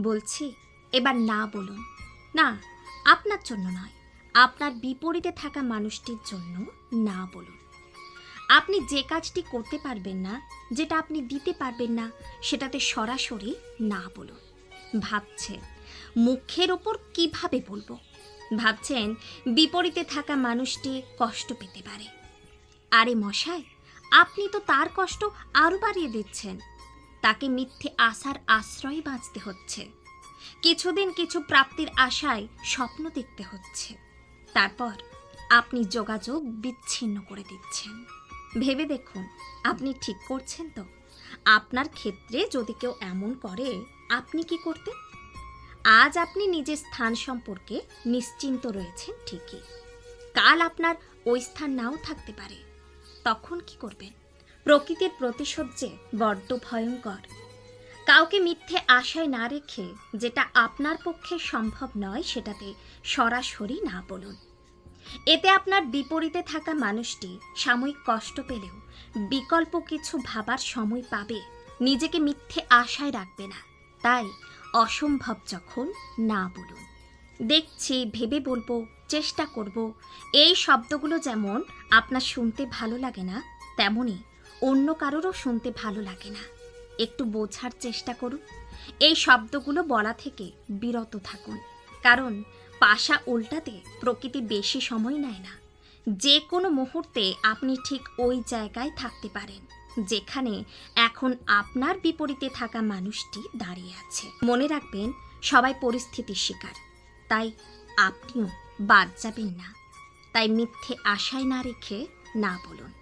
বলছি, এবার না বলুন। না, আপনার জন্য নয়, আপনার বিপরীতে থাকা মানুষটির জন্য না বলুন। আপনি যে কাজটি করতে পারবেন না, যেটা আপনি দিতে পারবেন না, সেটাতে সরাসরি না বলুন। ভাবছেন, মুখের ওপর কীভাবে বলব? ভাবছেন, বিপরীতে থাকা মানুষটি কষ্ট পেতে পারে। আরে মশাই, আপনি তো তার কষ্ট আরও বাড়িয়ে দিচ্ছেন। তাকে মিথ্যে আশার আশ্রয়ে বাঁচতে হচ্ছে। কিছুদিন কিছু প্রাপ্তির আশায় স্বপ্ন দেখতে হচ্ছে। তারপর আপনি যোগাযোগ বিচ্ছিন্ন করে দিচ্ছেন। ভেবে দেখুন, আপনি ঠিক করছেন তো? আপনার ক্ষেত্রে যদি কেউ এমন করে, আপনি কি করতেন আজ আপনি নিজের স্থান সম্পর্কে নিশ্চিন্ত রয়েছেন ঠিকই। কাল আপনার ওই স্থান নাও থাকতে পারে। তখন কি করবেন? প্রকৃতির প্রতিশোধ যে বড্ড ভয়ঙ্কর। কাউকে মিথ্যে আশায় না রেখে যেটা আপনার পক্ষে সম্ভব নয় সেটাতে সরাসরি না বলুন। এতে আপনার বিপরীতে থাকা মানুষটি সাময়িক কষ্ট পেলেও বিকল্প কিছু ভাবার সময় পাবে, নিজেকে মিথ্যে আশায় রাখবে না। তাই অসম্ভব যখন না বলুন। দেখছি, ভেবে বলব, চেষ্টা করব। এই শব্দগুলো যেমন আপনার শুনতে ভালো লাগে না, তেমনই অন্য কারোরও শুনতে ভালো লাগে না। একটু বোঝার চেষ্টা করুন। এই শব্দগুলো বলা থেকে বিরত থাকুন। কারণ পাশা উল্টাতে প্রকৃতি বেশি সময় নেয় না। যে কোনো মুহূর্তে আপনি ঠিক ওই জায়গায় থাকতে পারেন, যেখানে এখন আপনার বিপরীতে থাকা মানুষটি দাঁড়িয়ে আছে। মনে রাখবেন, সবাই পরিস্থিতির শিকার। তাই আপনিও বাদ যাবেন না। তাই মিথ্যে আশায় না রেখে না বলুন।